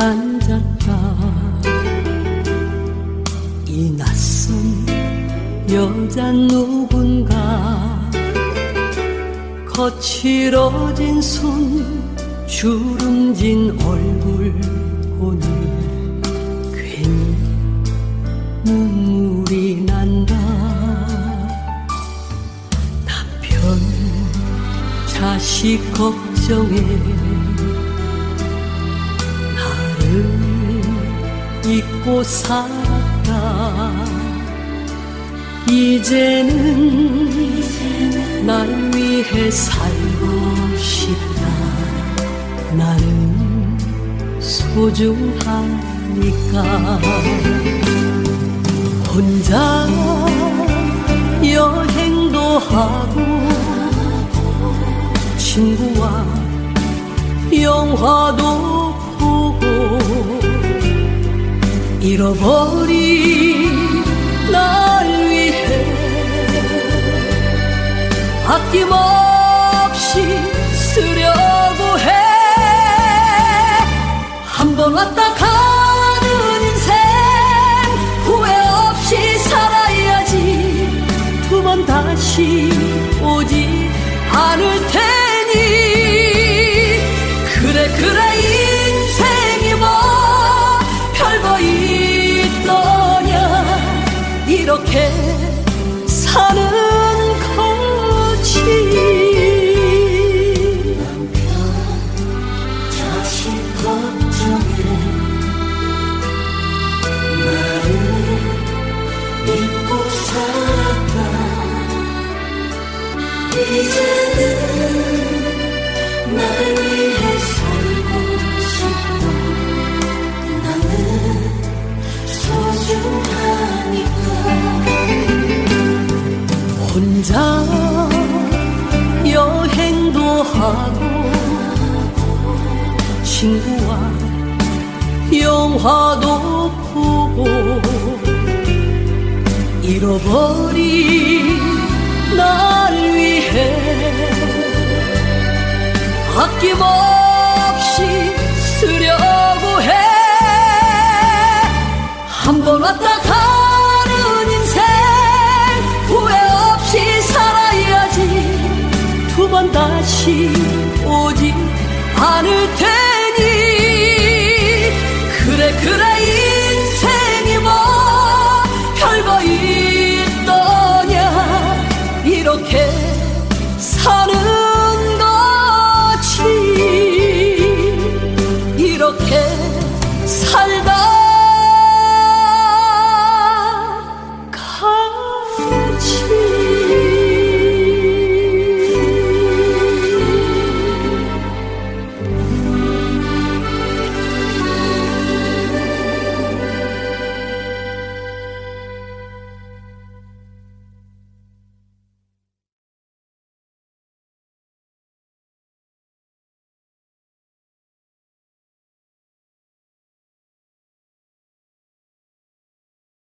앉았다. 이 낯선 여자 누군가 거칠어진 손 주름진 얼굴 보니 괜히 눈물이 난다. 남편 자식 걱정해 잊고 살았다. 이제는 날 위해 살고 싶다. 나는 소중하니까. 혼자 여행도 하고 친구와 영화도 보고 잃어버린 날 위해 아낌없이 쓰려고 해. 한 번 왔다 가는 인생 후회 없이 살아야지. 두 번 다시 이렇게 사는 혼자 여행도 하고 친구와 영화도 보고 잃어버린 날 위해 아낌없이 쓰려고 해. 한 번 왔다